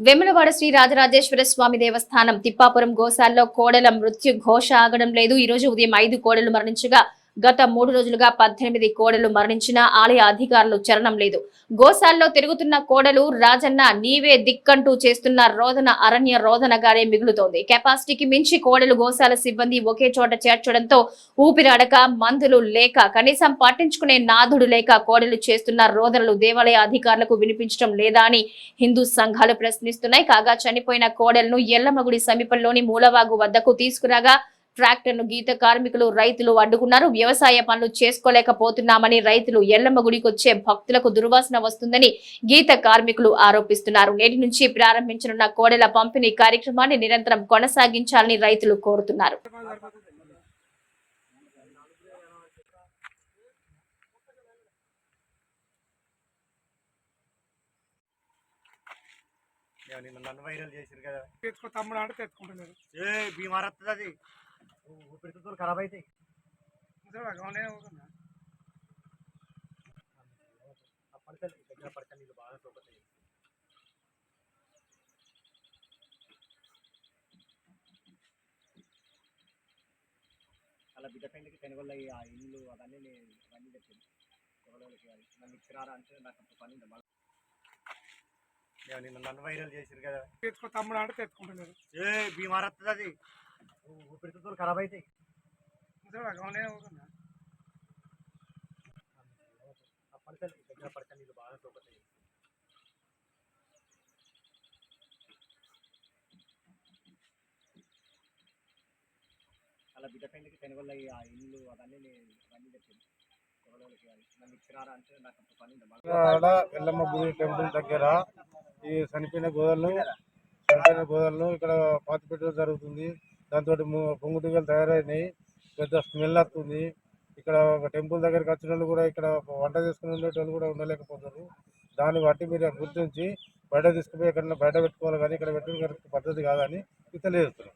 వెములవాడ శ్రీ రాజరాజేశ్వర స్వామి దేవస్థానం తిప్పాపురం గోశాల్లో కోడల మృత్యు ఘోష ఆగడం లేదు. ఈ రోజు ఉదయం ఐదు కోడెలు మరణించగా గత మూడు రోజులుగా పద్దెనిమిది కోడెలు మరణించిన ఆలయ అధికారులు చరణం లేదు. గోశాల్లో తిరుగుతున్న కోడలు రాజన్న నీవే దిక్కంటూ చేస్తున్న రోదన అరణ్య రోదనగానే మిగులుతోంది. కెపాసిటీకి మించి కోడలు గోశాల సిబ్బంది ఒకే చోట చేర్చడంతో ఊపిరాడక మందులు లేక కనీసం పట్టించుకునే నాథుడు లేక కోడలు చేస్తున్న రోదనలు దేవాలయ అధికారులకు వినిపించడం లేదా అని హిందూ సంఘాలు ప్రశ్నిస్తున్నాయి. కాగా చనిపోయిన కోడలను ఎల్లమగుడి సమీపంలోని మూలవాగు వద్దకు తీసుకురాగా ట్రాక్టర్ను గీత కార్మికులు రైతులు అడ్డుకున్నారు. వ్యవసాయ పనులు చేసుకోలేకపోతున్నామని రైతులు ఎల్లమ్మ గుడికి వచ్చే భక్తులకు దుర్వాసన వస్తుందని గీత కార్మికులు ఆరోపిస్తున్నారు. నేటి నుంచి ప్రారంభించనున్న కోడెల పంపిణీ కార్యక్రమాన్ని నిరంతరం కొనసాగించాలని రైతులు కోరుతున్నారు. నిన్న నన్ను వైరల్ కదా. తెచ్చుకో తమ్ముడు అంటే తెచ్చుకుంటున్నారు ఏ అది. ఊపిరితిత్తులు ఖరాబ్ అవుతాయి అప్పటికెళ్ళి దగ్గర పడక నీళ్ళు బాగా సోకుతాయి అలా బిడ్డ పెండికి తెనగొల్ల ఆ ఇల్లు అవన్నీ నేను అవన్నీ చెప్పింది ఎవరికి నన్ను ఇచ్చినారా అంటే నాకు అప్పుడు పని ఉంది మళ్ళీ నిన్న నన్ను వైరల్ చేసిరు కదా. తెచ్చుకో తమ్ముడు అంటే తెచ్చుకుంటున్నారు ఏ బీమార్ వస్తుంది అది. ఊపిరితిత్తులు ఖరాబ్ అవుతాయి దగ్గర పడక నీళ్ళు బాగా అలా బిడ్డ పెండికి తెనగొల్ల ఆ ఇల్లు అవన్నీ నేను అవన్నీ చెప్పింది ఎల్లమ్మ గుడి టెంపుల్ దగ్గర ఈ చనిపోయిన గోదలను చనిపోయిన గోదలను ఇక్కడ పాతి పెట్టడం జరుగుతుంది. దాంతో పొంగుటికలు తయారైనాయి పెద్ద స్మెల్ వస్తుంది. ఇక్కడ ఒక టెంపుల్ దగ్గరికి వచ్చిన వాళ్ళు కూడా ఇక్కడ వంట చేసుకుని ఉండేటోళ్ళు కూడా ఉండలేకపోతున్నారు. దాన్ని బట్టి మీరు గుర్తించి బయట తీసుకుపోయి ఎక్కడ బయట పెట్టుకోవాలి కానీ ఇక్కడ పెట్టడం పద్ధతి కాదని తెలియజేస్తున్నాం